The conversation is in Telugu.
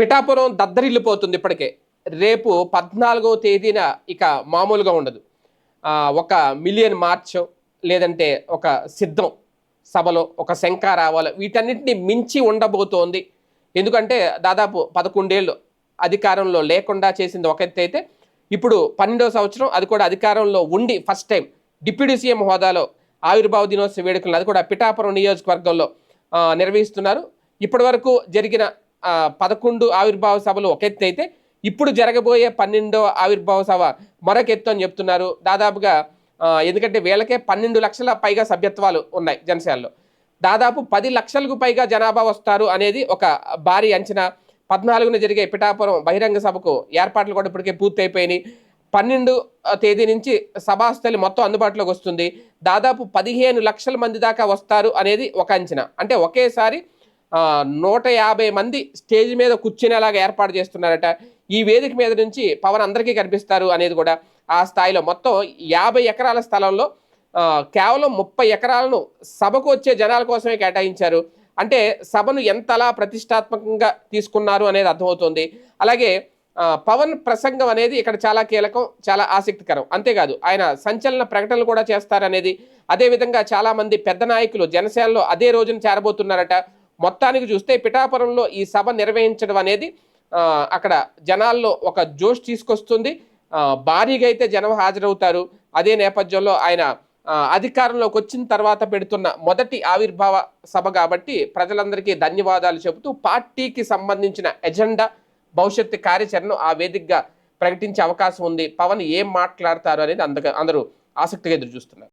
పిఠాపురం దద్దరిల్లిపోతుంది ఇప్పటికే. రేపు పద్నాలుగో తేదీన ఇక మామూలుగా ఉండదు. ఒక మిలియన్ మార్చో లేదంటే ఒక సిద్ధం సభలో ఒక శంకారావాలో వీటన్నిటిని మించి ఉండబోతోంది. ఎందుకంటే దాదాపు పదకొండేళ్ళు అధికారంలో లేకుండా చేసింది ఒక ఎత్తు అయితే ఇప్పుడు పన్నెండవ సంవత్సరం అది కూడా అధికారంలో ఉండి ఫస్ట్ టైం డిప్యూటీ సీఎం హోదాలో ఆవిర్భావ దినోత్సవ వేడుకలను అది కూడా పిఠాపురం నియోజకవర్గంలో నిర్వహిస్తున్నారు. ఇప్పటి వరకు జరిగిన పదకొండు ఆవిర్భావ సభలు ఒక ఎత్తు అయితే ఇప్పుడు జరగబోయే పన్నెండో ఆవిర్భావ సభ మరొక ఎత్తు అని చెప్తున్నారు. దాదాపుగా ఎందుకంటే వీళ్ళకే పన్నెండు లక్షల పైగా సభ్యత్వాలు ఉన్నాయి జనసేనలో. దాదాపు పది లక్షలకు పైగా జనాభా వస్తారు అనేది ఒక భారీ అంచనా. పద్నాలుగున జరిగే పిఠాపురం బహిరంగ సభకు ఏర్పాట్లు కూడా ఇప్పటికే పూర్తి అయిపోయినాయి పన్నెండు తేదీ నుంచి సభాస్థలి మొత్తం అందుబాటులోకి వస్తుంది. దాదాపు పదిహేను లక్షల మంది దాకా వస్తారు అనేది ఒక అంచనా. అంటే ఒకేసారి నూట యాభై మంది స్టేజ్ మీద కూర్చునేలాగా ఏర్పాటు చేస్తున్నారట. ఈ వేదిక మీద నుంచి పవన్ అందరికీ కనిపిస్తారు అనేది కూడా ఆ స్థాయిలో మొత్తం యాభై ఎకరాల స్థలంలో కేవలం ముప్పై ఎకరాలను సభకు వచ్చే జనాల కోసమే కేటాయించారు. అంటే సభను ఎంతలా ప్రతిష్టాత్మకంగా తీసుకున్నారు అనేది అర్థమవుతుంది. అలాగే పవన్ ప్రసంగం అనేది ఇక్కడ చాలా కీలకం చాలా ఆసక్తికరం. అంతేకాదు ఆయన సంచలన ప్రకటనలు కూడా చేస్తారనేది. అదేవిధంగా చాలామంది పెద్ద నాయకులు జనసేనలో అదే రోజున చేరబోతున్నారట. మొత్తానికి చూస్తే పిఠాపురంలో ఈ సభ నిర్వహించడం అనేది అక్కడ జనాల్లో ఒక జోష్ తీసుకొస్తుంది. భారీగా అయితే జనం హాజరవుతారు. అదే నేపథ్యంలో ఆయన అధికారంలోకి వచ్చిన తర్వాత పెడుతున్న మొదటి ఆవిర్భావ సభ కాబట్టి ప్రజలందరికీ ధన్యవాదాలు చెబుతూ పార్టీకి సంబంధించిన ఎజెండా భవిష్యత్తు కార్యాచరణను ఆ వేదికగా ప్రకటించే అవకాశం ఉంది. పవన్ ఏం మాట్లాడతారు అనేది అందరూ ఆసక్తిగా ఎదురు చూస్తున్నారు